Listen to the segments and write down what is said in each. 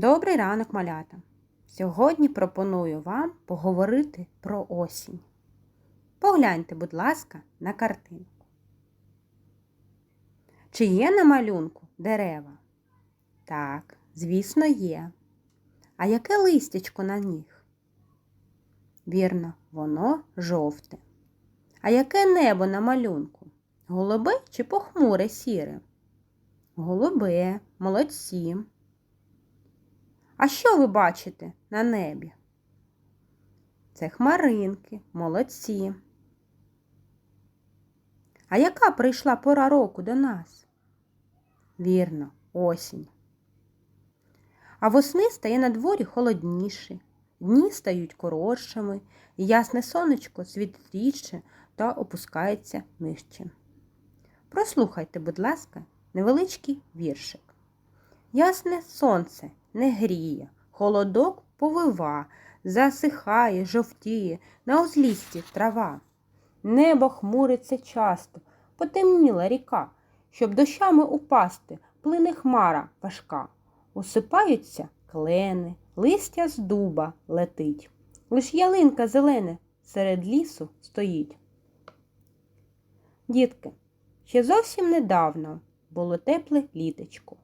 Добрий ранок, малята! Сьогодні пропоную вам поговорити про осінь. Погляньте, будь ласка, на картинку. Чи є на малюнку дерева? Так, звісно, є. А яке листячко на них? Вірно, воно жовте. А яке небо на малюнку? Голубе чи похмуре сіре? Голубе, молодці. А що ви бачите на небі? Це хмаринки, молодці. А яка прийшла пора року до нас? Вірно, осінь. А восени стає на дворі холодніше, дні стають коротшими, і ясне сонечко світить рідше та опускається нижче. Прослухайте, будь ласка, невеличкий віршик. Ясне сонце не гріє, холодок повива, засихає, жовтіє, на узлісті трава. Небо хмуриться часто, потемніла ріка, щоб дощами упасти, плине хмара важка. Усипаються клени, листя з дуба летить. Лиш ялинка зелене серед лісу стоїть. Дітки, ще зовсім недавно було тепле літечко.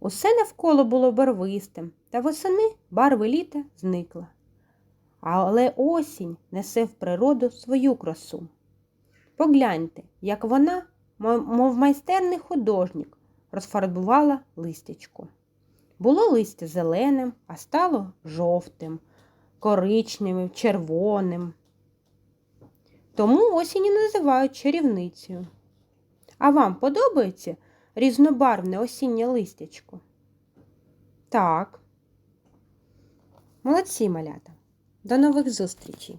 Усе навколо було барвистим, та восени барви літа зникла. Але осінь несе в природу свою красу. Погляньте, як вона, мов майстерний художник, розфарбувала листячко. Було листя зеленим, а стало жовтим, коричневим, червоним. Тому осінь і називають чарівницею. А вам подобається різнобарвне осіннє листячко? Так. Молодці, малята. До нових зустрічей!